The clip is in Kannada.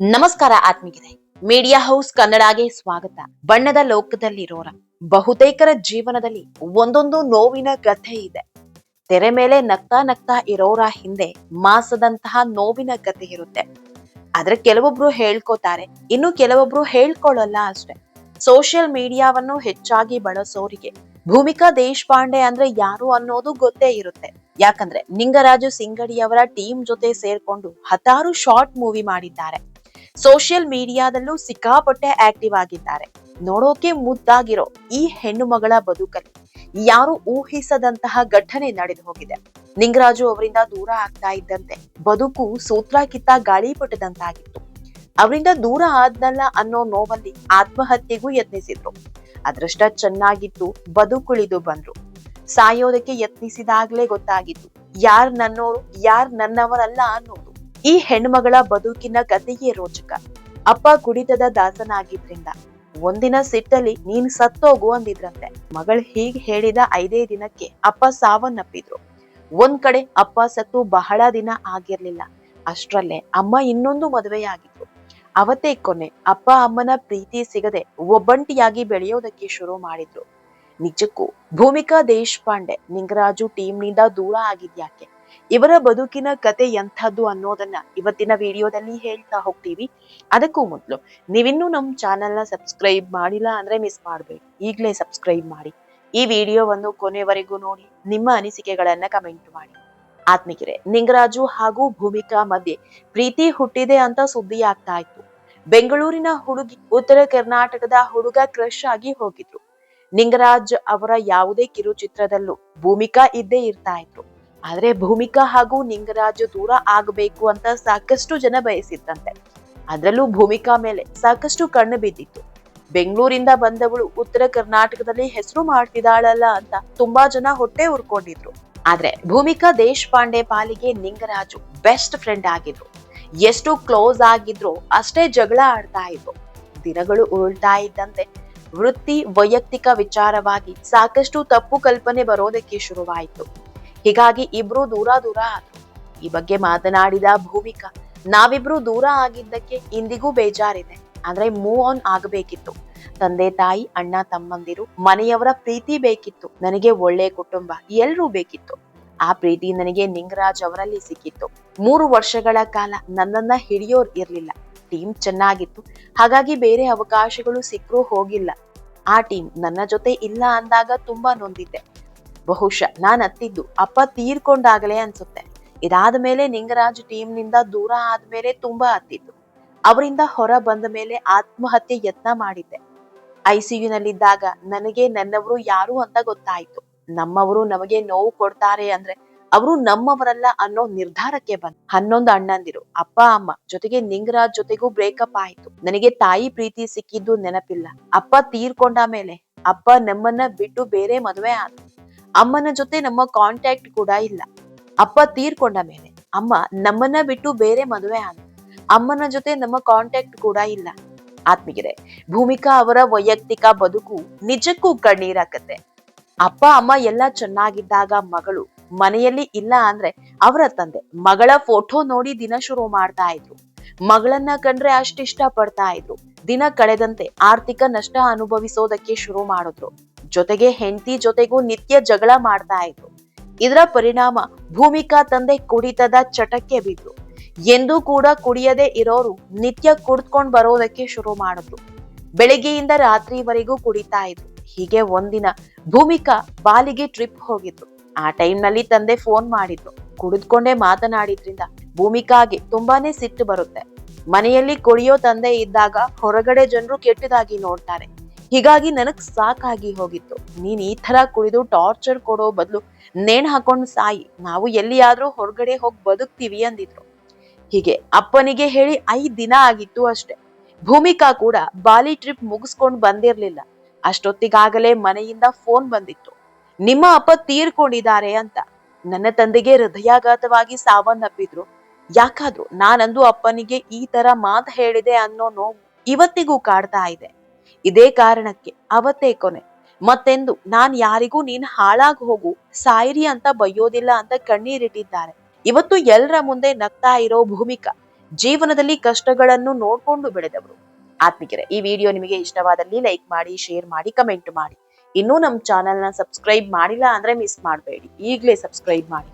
ನಮಸ್ಕಾರ ಆತ್ಮೀಗಿದೆ ಮೀಡಿಯಾ ಹೌಸ್ ಕನ್ನಡಗೆ ಸ್ವಾಗತ. ಬಣ್ಣದ ಲೋಕದಲ್ಲಿರೋರ ಬಹುತೇಕರ ಜೀವನದಲ್ಲಿ ಒಂದೊಂದು ನೋವಿನ ಕಥೆ ಇದೆ. ತೆರೆ ಮೇಲೆ ನಗ್ತಾ ನಗ್ತಾ ಇರೋರ ಹಿಂದೆ ಮಾಸದಂತಹ ನೋವಿನ ಕಥೆ ಇರುತ್ತೆ. ಆದ್ರೆ ಕೆಲವೊಬ್ರು ಹೇಳ್ಕೋತಾರೆ, ಇನ್ನು ಕೆಲವೊಬ್ರು ಹೇಳ್ಕೊಳ್ಳಲ್ಲ ಅಷ್ಟೆ. ಸೋಷಿಯಲ್ ಮೀಡಿಯಾವನ್ನು ಹೆಚ್ಚಾಗಿ ಬಳಸೋರಿಗೆ ಭೂಮಿಕಾ ದೇಶಪಾಂಡೆ ಅಂದ್ರೆ ಯಾರು ಅನ್ನೋದು ಗೊತ್ತೇ ಇರುತ್ತೆ. ಯಾಕಂದ್ರೆ ನಿಂಗರಾಜು ಸಿಂಗಡಿಯವರ ಟೀಮ್ ಜೊತೆ ಸೇರ್ಕೊಂಡು ಹತ್ತಾರು ಶಾರ್ಟ್ ಮೂವಿ ಮಾಡಿದ್ದಾರೆ. ಸೋಷಿಯಲ್ ಮೀಡಿಯಾದಲ್ಲೂ ಸಿಕ್ಕಾಪಟ್ಟೆ ಆಕ್ಟಿವ್ ಆಗಿದ್ದಾರೆ. ನೋಡೋಕೆ ಮುದ್ದಾಗಿರೋ ಈ ಹೆಣ್ಣು ಮಗಳ ಬದುಕಲ್ಲಿ ಯಾರು ಊಹಿಸದಂತಹ ಘಟನೆ ನಡೆದು ಹೋಗಿದೆ. ನಿಂಗರಾಜು ಅವರಿಂದ ದೂರ ಆಗ್ತಾ ಇದ್ದಂತೆ ಬದುಕು ಸೂತ್ರ ಕಿತ್ತ ಗಾಳಿಪಟದಂತಾಗಿತ್ತು. ಅವರಿಂದ ದೂರ ಆದ್ನಲ್ಲ ಅನ್ನೋ ನೋವಲ್ಲಿ ಆತ್ಮಹತ್ಯೆಗೂ ಯತ್ನಿಸಿದ್ರು. ಅದೃಷ್ಟ ಚೆನ್ನಾಗಿತ್ತು ಬದುಕುಳಿದು ಬಂದ್ರು. ಸಾಯೋದಕ್ಕೆ ಯತ್ನಿಸಿದಾಗ್ಲೇ ಗೊತ್ತಾಗಿತ್ತು, ಯಾರ್ ನನ್ನೋರು, ಯಾರ್ ನನ್ನವರಲ್ಲ ಅನ್ನೋದು. ಈ ಹೆಣ್ಮಗಳ ಬದುಕಿನ ಕಥೆಯೇ ರೋಚಕ. ಅಪ್ಪ ಕುಡಿತದ ದಾಸನಾಗಿದ್ರಿಂದ. ಒಂದಿನ ಸಿಟ್ಟಲ್ಲಿ ನೀನ್ ಸತ್ತೋಗು ಅಂದಿದ್ರಂತೆ. ಮಗಳು ಹೀಗ್ ಹೇಳಿದ ಐದೇ ದಿನಕ್ಕೆ ಅಪ್ಪ ಸಾವನ್ನಪ್ಪಿದ್ರು. ಒಂದ್ ಕಡೆ ಅಪ್ಪ ಸತ್ತು ಬಹಳ ದಿನ ಆಗಿರ್ಲಿಲ್ಲ. ಅಷ್ಟ್ರಲ್ಲೇ ಅಮ್ಮ ಇನ್ನೊಂದು ಮದುವೆಯಾಗಿದ್ರು. ಅವತ್ತೇ ಕೊನೆ ಅಪ್ಪ ಅಮ್ಮನ ಪ್ರೀತಿ ಸಿಗದೆ ಒಬ್ಬಂಟಿಯಾಗಿ ಬೆಳೆಯೋದಕ್ಕೆ ಶುರು ಮಾಡಿದ್ರು. ನಿಜಕ್ಕೂ ಭೂಮಿಕಾ ದೇಶಪಾಂಡೆ ನಿಂಗರಾಜು ಟೀಮ್ನಿಂದ ದೂರ ಆಗಿದ್ಯಾಕೆ? ಇವರ ಬದುಕಿನ ಕತೆ ಎಂಥದ್ದು ಅನ್ನೋದನ್ನ ಇವತ್ತಿನ ವಿಡಿಯೋದಲ್ಲಿ ಹೇಳ್ತಾ ಹೋಗ್ತೀವಿ. ಅದಕ್ಕೂ ಮೊದಲು ನೀವಿನ್ನೂ ನಮ್ಮ ಚಾನೆಲ್ನ ಸಬ್ಸ್ಕ್ರೈಬ್ ಮಾಡಿಲ್ಲ ಅಂದ್ರೆ ಮಿಸ್ ಮಾಡಬೇಡಿ. ಈಗಲೇ ಸಬ್ಸ್ಕ್ರೈಬ್ ಮಾಡಿ. ಈ ವಿಡಿಯೋವನ್ನು ಕೊನೆವರೆಗೂ ನೋಡಿ, ನಿಮ್ಮ ಅನಿಸಿಕೆಗಳನ್ನ ಕಮೆಂಟ್ ಮಾಡಿ. ಆತ್ಮಿಕರೆ, ನಿಂಗರಾಜು ಹಾಗೂ ಭೂಮಿಕಾ ಮಧ್ಯೆ ಪ್ರೀತಿ ಹುಟ್ಟಿದೆ ಅಂತ ಸುದ್ದಿ ಆಗ್ತಾ ಇತ್ತು. ಬೆಂಗಳೂರಿನ ಹುಡುಗಿ, ಉತ್ತರ ಕರ್ನಾಟಕದ ಹುಡುಗ ಕ್ರಶ್ ಆಗಿ ಹೋಗಿದ್ರು. ನಿಂಗರಾಜ್ ಅವರ ಯಾವುದೇ ಕಿರುಚಿತ್ರದಲ್ಲೂ ಭೂಮಿಕಾ ಇದ್ದೇ ಇರ್ತಾ ಇದ್ರು. ಆದ್ರೆ ಭೂಮಿಕಾ ಹಾಗೂ ನಿಂಗರಾಜು ದೂರ ಆಗಬೇಕು ಅಂತ ಸಾಕಷ್ಟು ಜನ ಬಯಸಿದ್ದಂತೆ ಅದರಲ್ಲೂ ಭೂಮಿಕಾ ಮೇಲೆ ಸಾಕಷ್ಟು ಕಣ್ಣು ಬಿದ್ದಿತ್ತು. ಬೆಂಗಳೂರಿಂದ ಬಂದವಳು ಉತ್ತರ ಕರ್ನಾಟಕದಲ್ಲಿ ಹೆಸರು ಮಾಡ್ತಿದ್ದಾಳಲ್ಲ ಅಂತ ತುಂಬಾ ಜನ ಹೊಟ್ಟೆ ಉರ್ಕೊಂಡಿದ್ರು. ಆದ್ರೆ ಭೂಮಿಕಾ ದೇಶಪಾಂಡೆ ಪಾಲಿಗೆ ನಿಂಗರಾಜು ಬೆಸ್ಟ್ ಫ್ರೆಂಡ್ ಆಗಿದ್ರು. ಎಷ್ಟು ಕ್ಲೋಸ್ ಆಗಿದ್ರು ಅಷ್ಟೇ ಜಗಳ ಆಡ್ತಾ ಇದ್ರು. ದಿನಗಳು ಉರುಳ್ತಾ ಇದ್ದಂತೆ ವೃತ್ತಿ ವೈಯಕ್ತಿಕ ವಿಚಾರವಾಗಿ ಸಾಕಷ್ಟು ತಪ್ಪು ಕಲ್ಪನೆ ಬರೋದಕ್ಕೆ ಶುರುವಾಯಿತು. ಹೀಗಾಗಿ ಇಬ್ರು ದೂರ ದೂರ ಆದ್ರು. ಈ ಬಗ್ಗೆ ಮಾತನಾಡಿದ ಭೂಮಿಕಾ, ನಾವಿಬ್ರು ದೂರ ಆಗಿದ್ದಕ್ಕೆ ಇಂದಿಗೂ ಬೇಜಾರಿದೆ. ಅಂದ್ರೆ ಮೂವ್ ಆನ್ ಆಗಬೇಕಿತ್ತು. ತಂದೆ, ತಾಯಿ, ಅಣ್ಣ, ತಮ್ಮಂದಿರು, ಮನೆಯವರ ಪ್ರೀತಿ ಬೇಕಿತ್ತು. ನನಗೆ ಒಳ್ಳೆ ಕುಟುಂಬ, ಎಲ್ರೂ ಬೇಕಿತ್ತು. ಆ ಪ್ರೀತಿ ನನಗೆ ನಿಂಗರಾಜ್ ಅವರಲ್ಲಿ ಸಿಕ್ಕಿತ್ತು. ಮೂರು ವರ್ಷಗಳ ಕಾಲ ನನ್ನನ್ನ ಹಿಡಿಯೋರ್ ಇರ್ಲಿಲ್ಲ. ಟೀಮ್ ಚೆನ್ನಾಗಿತ್ತು. ಹಾಗಾಗಿ ಬೇರೆ ಅವಕಾಶಗಳು ಸಿಕ್ಕರೂ ಹೋಗಿಲ್ಲ. ಆ ಟೀಮ್ ನನ್ನ ಜೊತೆ ಇಲ್ಲ ಅಂದಾಗ ತುಂಬಾ ನೊಂದಿದ್ದೆ. ಬಹುಶಃ ನಾನು ಅತ್ತಿದ್ದು, ಅಪ್ಪ ತೀರ್ಕೊಂಡಾಗಲೇ ಅನ್ಸುತ್ತೆ. ಇದಾದ ಮೇಲೆ ನಿಂಗರಾಜ್ ಟೀಮ್ನಿಂದ ದೂರ ಆದ್ಮೇಲೆ ತುಂಬಾ ಅತ್ತಿದ್ದು. ಅವರಿಂದ ಹೊರ ಬಂದ ಮೇಲೆ ಆತ್ಮಹತ್ಯೆ ಯತ್ನ ಮಾಡಿದ್ದೆ. ಐಸಿಯುನಲ್ಲಿದ್ದಾಗ ನನಗೆ ನನ್ನವರು ಯಾರು ಅಂತ ಗೊತ್ತಾಯ್ತು. ನಮ್ಮವರು ನಮಗೆ ನೋವು ಕೊಡ್ತಾರೆ ಅಂದ್ರೆ ಅವರು ನಮ್ಮವರಲ್ಲ ಅನ್ನೋ ನಿರ್ಧಾರಕ್ಕೆ ಬಂದ್. ಹನ್ನೊಂದು ಅಣ್ಣಂದಿರು, ಅಪ್ಪ, ಅಮ್ಮ ಜೊತೆಗೆ ನಿಂಗರಾಜ್ ಜೊತೆಗೂ ಬ್ರೇಕಪ್ ಆಯ್ತು. ನನಗೆ ತಾಯಿ ಪ್ರೀತಿ ಸಿಕ್ಕಿದ್ದು ನೆನಪಿಲ್ಲ. ಅಪ್ಪ ತೀರ್ಕೊಂಡ ಮೇಲೆ ಅಪ್ಪ ನಮ್ಮನ್ನ ಬಿಟ್ಟು ಬೇರೆ ಮದುವೆ ಆದ ಅಮ್ಮನ ಜೊತೆ ನಮ್ಮ ಕಾಂಟ್ಯಾಕ್ಟ್ ಕೂಡ ಇಲ್ಲ. ಅಪ್ಪ ತೀರ್ಕೊಂಡ ಮೇಲೆ, ಅಮ್ಮ ನಮ್ಮನ್ನ ಬಿಟ್ಟು ಬೇರೆ ಮದುವೆ ಆದ. ಅಮ್ಮನ ಜೊತೆ ನಮ್ಮ ಕಾಂಟ್ಯಾಕ್ಟ್ ಕೂಡ ಇಲ್ಲ. ಆತ್ಮಿಗಿರೆ ಭೂಮಿಕಾ ಅವರ ವೈಯಕ್ತಿಕ ಬದುಕು ನಿಜಕ್ಕೂ ಕಣ್ಣೀರಾಕತ್ತೆ. ಅಪ್ಪ, ಅಮ್ಮ ಎಲ್ಲ ಚೆನ್ನಾಗಿದ್ದಾಗ ಮಗಳು ಮನೆಯಲ್ಲಿ ಇಲ್ಲ ಅಂದ್ರೆ ಅವರ ತಂದೆ ಮಗಳ ಫೋಟೋ ನೋಡಿ ದಿನ ಶುರು ಮಾಡ್ತಾ ಇದ್ರು. ಮಗಳನ್ನ ಕಂಡ್ರೆ ಅಷ್ಟಿಷ್ಟ ಪಡ್ತಾ ಇದ್ರು. ದಿನ ಕಳೆದಂತೆ ಆರ್ಥಿಕ ನಷ್ಟ ಅನುಭವಿಸೋದಕ್ಕೆ ಶುರು ಮಾಡಿದ್ರು. ಜೊತೆಗೆ ಹೆಂಡತಿ ಜೊತೆಗೂ ನಿತ್ಯ ಜಗಳ ಮಾಡ್ತಾ ಇದ್ರು. ಇದರ ಪರಿಣಾಮ ಭೂಮಿಕಾ ತಂದೆ ಕುಡಿತದ ಚಟಕ್ಕೆ ಬಿದ್ರು. ಎಂದೂ ಕೂಡ ಕುಡಿಯದೆ ಇರೋರು ನಿತ್ಯ ಕುಡಿದ್ಕೊಂಡ್ ಬರೋದಕ್ಕೆ ಶುರು ಮಾಡಿದ್ರು. ಬೆಳಿಗ್ಗೆಯಿಂದ ರಾತ್ರಿವರೆಗೂ ಕುಡಿತಾ ಇದ್ರು. ಹೀಗೆ ಒಂದಿನ ಭೂಮಿಕಾ ಬಾಲಿಗೆ ಟ್ರಿಪ್ ಹೋಗಿದ್ರು. ಆ ಟೈಮ್ನಲ್ಲಿ ತಂದೆ ಫೋನ್ ಮಾಡಿದ್ರು. ಕುಡಿದ್ಕೊಂಡೇ ಮಾತನಾಡಿದ್ರಿಂದ ಭೂಮಿಕಾಗೆ ತುಂಬಾನೇ ಸಿಟ್ಟು ಬರುತ್ತೆ. ಮನೆಯಲ್ಲಿ ಕುಡಿಯೋ ತಂದೆ ಇದ್ದಾಗ ಹೊರಗಡೆ ಜನರು ಕೆಟ್ಟದಾಗಿ ನೋಡ್ತಾರೆ. ಹೀಗಾಗಿ ನನಗ್ ಸಾಕಾಗಿ ಹೋಗಿತ್ತು. ನೀನ್ ಈ ತರ ಕುಡಿದು ಟಾರ್ಚರ್ ಕೊಡೋ ಬದಲು ನೇಣ್ ಹಾಕೊಂಡು ಸಾಯಿ. ನಾವು ಎಲ್ಲಿಯಾದ್ರೂ ಹೊರಗಡೆ ಹೋಗಿ ಬದುಕ್ತೀವಿ ಅಂದಿದ್ರು. ಹೀಗೆ ಅಪ್ಪನಿಗೆ ಹೇಳಿ ಐದ್ ದಿನ ಆಗಿತ್ತು ಅಷ್ಟೆ. ಭೂಮಿಕಾ ಕೂಡ ಬಾಲಿ ಟ್ರಿಪ್ ಮುಗಿಸ್ಕೊಂಡ್ ಬಂದಿರ್ಲಿಲ್ಲ. ಅಷ್ಟೊತ್ತಿಗಾಗಲೇ ಮನೆಯಿಂದ ಫೋನ್ ಬಂದಿತ್ತು. ನಿಮ್ಮ ಅಪ್ಪ ತೀರ್ಕೊಂಡಿದ್ದಾರೆ ಅಂತ. ನನ್ನ ತಂದೆಗೆ ಹೃದಯಾಘಾತವಾಗಿ ಸಾವನ್ನಪ್ಪಿದ್ರು. ಯಾಕಾದ್ರೂ ನಾನಂದು ಅಪ್ಪನಿಗೆ ಈ ತರ ಮಾತು ಹೇಳಿದೆ ಅನ್ನೋ ನೋವು ಇವತ್ತಿಗೂ ಕಾಡ್ತಾ ಇದೆ. ಇದೇ ಕಾರಣಕ್ಕೆ ಅವತ್ತೇ ಕೊನೆ. ಮತ್ತೆಂದು, ನಾನ್ ಯಾರಿಗೂ ನೀನ್ ಹಾಳಾಗ್ ಹೋಗು, ಸಾಯಿರಿ ಅಂತ ಬಯ್ಯೋದಿಲ್ಲ ಅಂತ ಕಣ್ಣೀರಿಟ್ಟಿದ್ದಾರೆ. ಇವತ್ತು ಎಲ್ರ ಮುಂದೆ ನಗ್ತಾ ಇರೋ ಭೂಮಿಕಾ, ಜೀವನದಲ್ಲಿ ಕಷ್ಟಗಳನ್ನು ನೋಡ್ಕೊಂಡು ಬೆಳೆದವರು. ಆತ್ಮಿಕರೇ, ಈ ವಿಡಿಯೋ ನಿಮಗೆ ಇಷ್ಟವಾದಲ್ಲಿ ಲೈಕ್ ಮಾಡಿ, ಶೇರ್ ಮಾಡಿ, ಕಮೆಂಟ್ ಮಾಡಿ. ಇನ್ನೂ ನಮ್ಮ ಚಾನೆಲ್ನ ಸಬ್ಸ್ಕ್ರೈಬ್ ಮಾಡಿಲ್ಲ ಅಂದ್ರೆ ಮಿಸ್ ಮಾಡಬೇಡಿ. ಈಗಲೇ ಸಬ್ಸ್ಕ್ರೈಬ್ ಮಾಡಿ.